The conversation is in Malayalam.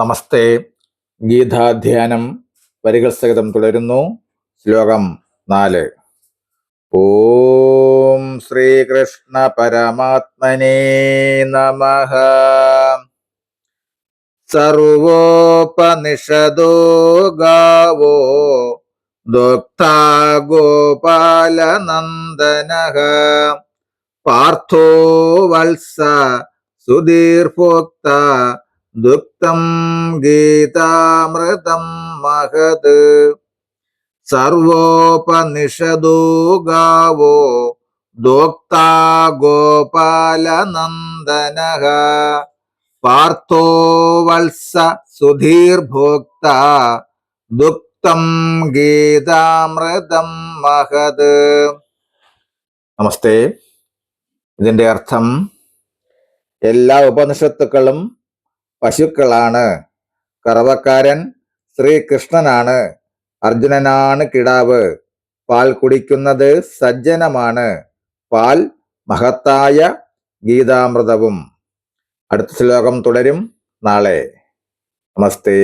നമസ്തേ. ഗീതാധ്യാനം വരികൾ സഹിതം തുടരുന്നു. ശ്ലോകം നാല്. ഓം ശ്രീകൃഷ്ണ പരമാത്മനേ നമ. സർവോപനിഷദോ ഗാവോ ദോക്താ ഗോപാലനന്ദന. പാർത്ഥോ വത്സ സുധീർഭോക്ത ദുക്തം ഗീതാമൃതം മഹത്. സർവോപനിഷദോ ഗാവോ ദോക്താ ഗോപാലനന്ദന. പാർത്ഥോ വത്സ സുധീർഭോക്ത ദുക്തം ഗീതാമൃതം മഹത്. നമസ്തേ. ഇതിന്റെ അർത്ഥം എല്ലാ ഉപനിഷത്തുക്കളും പശുക്കളാണ്. കറവക്കാരൻ ശ്രീകൃഷ്ണനാണ്. അർജുനനാണ് കിടാവ്. പാൽ കുടിക്കുന്നത് സജ്ജനമാണ്. പാൽ മഹത്തായ ഗീതാമൃതവും. അടുത്ത ശ്ലോകം തുടരും നാളെ. നമസ്തേ.